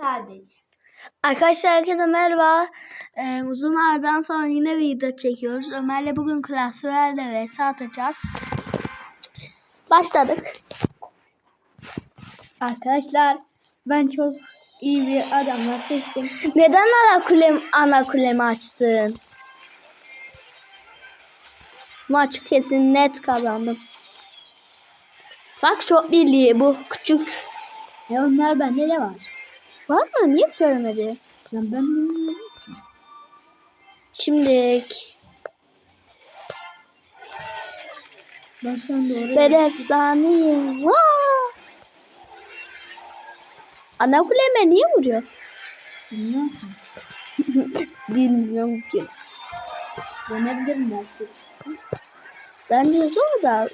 Sadece. Arkadaşlar herkese merhaba. Ee, uzun aradan sonra yine video çekiyoruz. Ömer'le bugün Clash Royale'de vs atacağız. Başladık. Arkadaşlar ben çok iyi bir adamlar seçtim. Neden ana kulem ana kulemi açtın? Maç kesin net kazandım. Bak çok birliği bu küçük. E onlar bende de var. Var mı? Niye söylemedi? Lan ben bilmiyorum. Şimdi Ben şu anda oraya... ben efsaneyim. Vaa! Ana kuleme niye vuruyor? Bilmiyorum ki. Bilmiyorum ki. Denebilirim belki. Bence zor da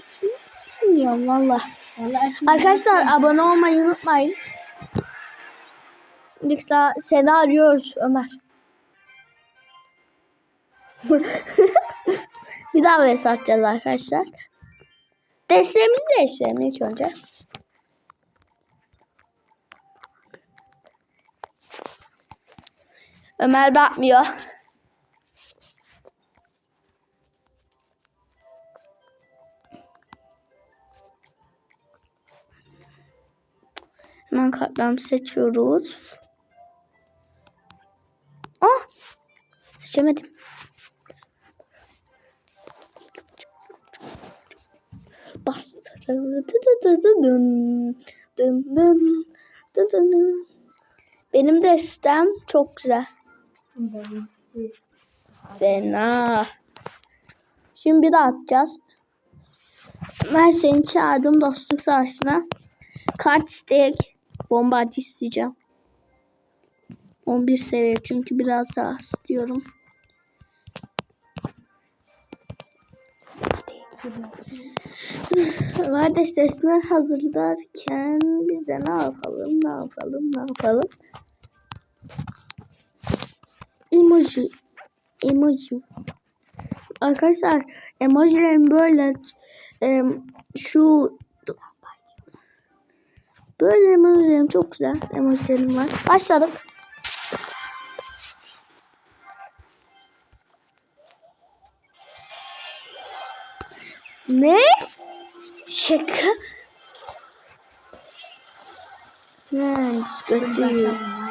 bilmiyorum valla. Arkadaşlar abone olmayı unutmayın. Sa- seni arıyoruz Ömer. bir daha vs atacağız arkadaşlar. Desteğimizi değiştirelim ilk önce. Ömer bakmıyor. Hemen kartlarımı seçiyoruz. Dı dın. Benim de sistem çok güzel. Fena. Şimdi bir daha atacağız. Ben seni çağırdım dostluk savaşına. Kart istek. Bombacı isteyeceğim. 11 seviye çünkü biraz daha istiyorum. Var destesini hazırlarken biz de ne yapalım, ne yapalım, ne yapalım? Emoji. Emoji. Arkadaşlar emojilerim böyle e, şu böyle emojilerim çok güzel emojilerim var. Başladık. Ne? Şaka. Ne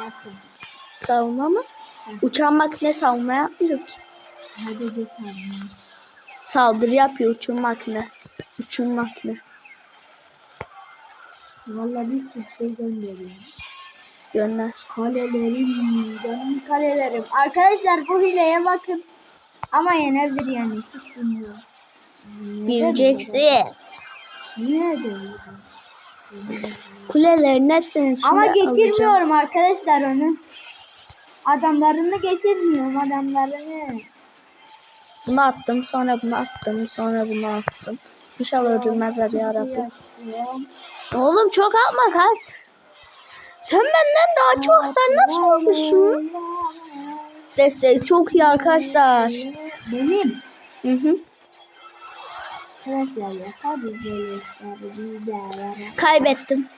yaptım? Savunma mı? Uçan makine savunma yapmıyor ki. De sen. Saldırı yapıyor uçun makine. Uçun makine. Valla bir sürü şey gönderiyorum. Gönder. Kalelerim, benim kalelerim. Arkadaşlar bu hileye bakın. Ama yenebilir yani. Hiç bilmiyorum. Bileceksin. Niye de Kulelerin hepsini şimdi Ama alacağım. geçirmiyorum arkadaşlar onu. Adamlarını geçirmiyorum adamlarını. Bunu attım sonra bunu attım sonra bunu attım. İnşallah öldürmezler ya Rabbim. Oğlum çok atma kaç. Sen benden daha çok sen nasıl olmuşsun? Destek çok iyi arkadaşlar. Benim. Hı hı. Arkadaşlar ya böyle. Kaybettim.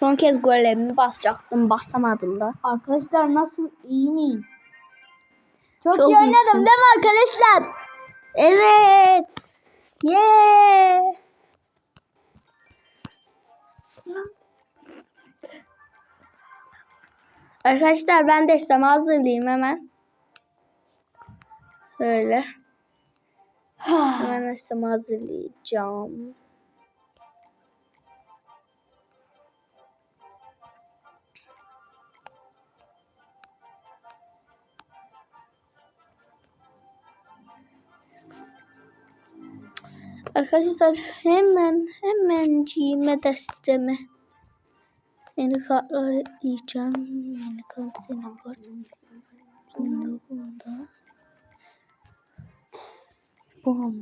Son kez golemi basacaktım. Basamadım da. Arkadaşlar nasıl iyi miyim? Çok, Çok iyi oynadım iyisin. değil mi arkadaşlar? Evet. Yeah. Arkadaşlar ben de istem hazırlayayım hemen. Böyle. Hemen istem hazırlayacağım. Arkadaşlar hemen hemen giyme destemi. Yeni kartlar ekleyeceğim. Yeni kart, yeni Bom.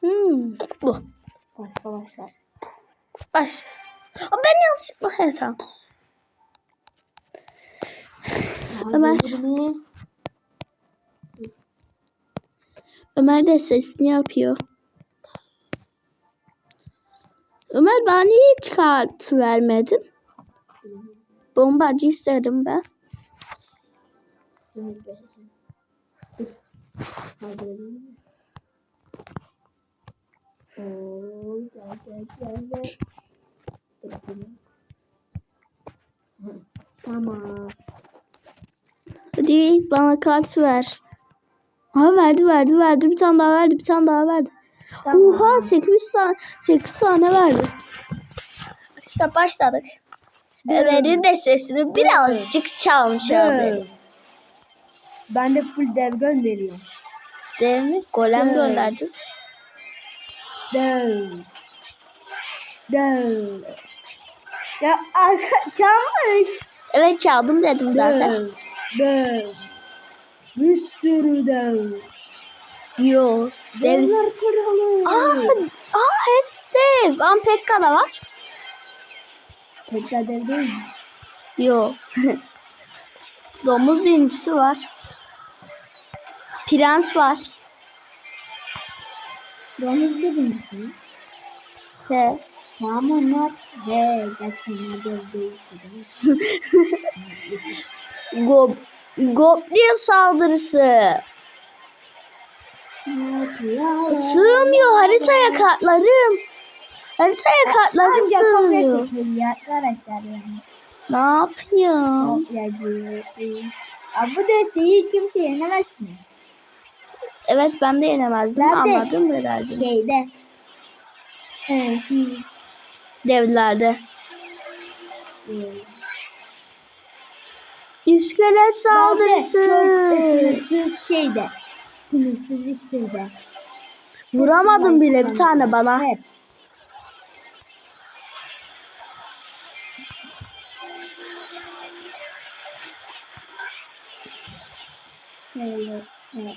Hmm, bu. Arkadaşlar. Baş. Aa, ben yanlışlıkla. He tamam. Ömer. Ömer de sesini yapıyor. Ömer bana niye hiç kart vermedin? Bombacı istedim ben. Hazırlayayım. Oo, gel gel gel gel. Tamam. Hadi bana kart ver. Ha verdi verdi verdi bir tane daha verdi bir tane daha verdi. Tamam. Oha 8 tane 8 tane verdi. İşte başladık. Ömer'in de sesini birazcık çalmış abi. Ben de full dev gönderiyorum. Değil mi? Golem Evet. gönderdim. Döv. Döv. Ya arka çalmış. Evet çaldım dedim zaten. Döv. Döv. Bir sürü döv. Yo. Kralı. Aa, aa hepsi dev. Ampekka da var. Pek de dev değil mi? Yo. Domuz birincisi var. Prens var. Domuz birincisi. He. Tamam onlar. Gerçekten dev değil. Gob Goblin saldırısı. Sığmıyor haritaya kartlarım. Haritaya kopya sığmıyor. arkadaşlar yani. Ne yapıyor? Abi bu desteği hiç kimse yenemez ki. Evet ben de yenemezdim. Ben de. Anladım ne derdim. Şeyde. Devlerde. İskelet saldırısı. Sınırsız şeyde. Sınırsız iksirde. Vuramadım bile bir tane bana. Evet, evet.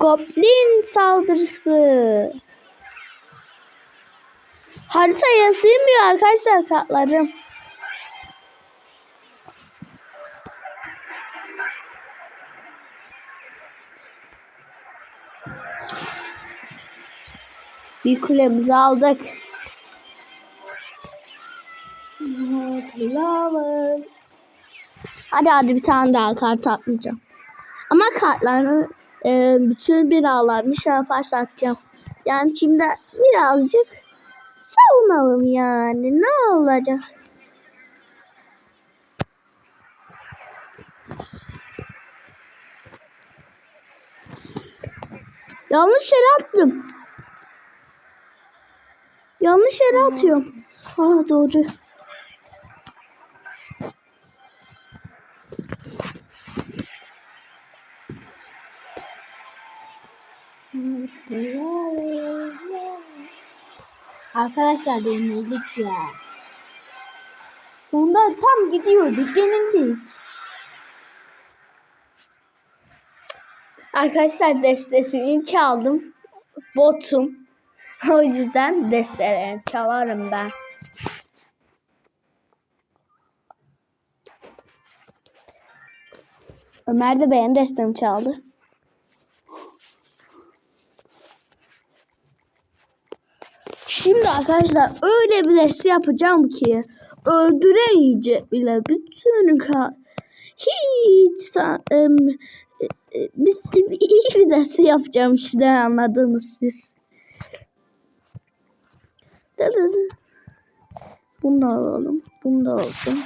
Goblin saldırısı. Haritaya sığmıyor arkadaşlar kartlarım. Bir kulemizi aldık. Hadi hadi bir tane daha kart atmayacağım. Ama kartlarını e, bütün biralar bir şey yaparsa atacağım. Yani şimdi birazcık savunalım yani. Ne olacak? Yanlış yere attım. Yanlış yere atıyorum. Aa doğru. Arkadaşlar yenildik ya. Sonunda tam gidiyorduk yenildik. Arkadaşlar destesini çaldım. Botum. O yüzden destelerini çalarım ben. Ömer de benim destemi çaldı. Şimdi arkadaşlar öyle bir deste yapacağım ki öldüremeyecek bile bütün hiç bir, bir, iyi bir deste yapacağım işte anladınız siz. Bunu da alalım. Bunu da aldım.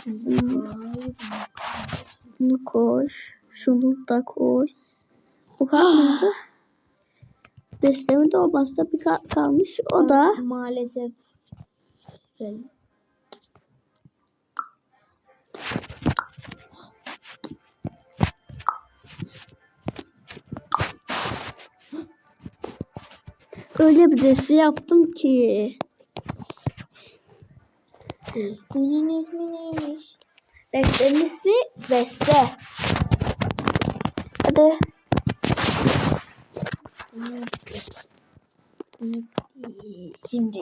Bunu, koş. Şunu da koş. Bu kalmadı. Destemi de olmazsa bir kart kalmış. O da maalesef öyle bir deste yaptım ki. Destenin ismi neymiş? Destenin ismi Deste. Hadi. Şimdi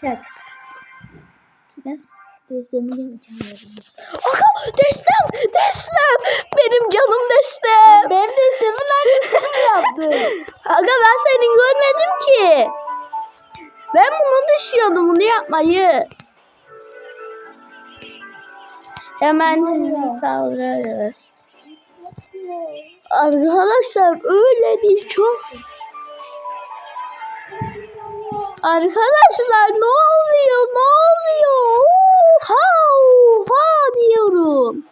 çak. Ne? Destemin çalıyorum. Aha, destem, destem. Benim canım destem. Ben destemin aynısını yaptım. Aga ben seni görmedim ki. Ben bunu düşüyordum bunu yapmayı. Hemen saldırırız. Arkadaşlar öyle bir çok Arkadaşlar ne oluyor? Ne oluyor? Oha! Oha diyorum.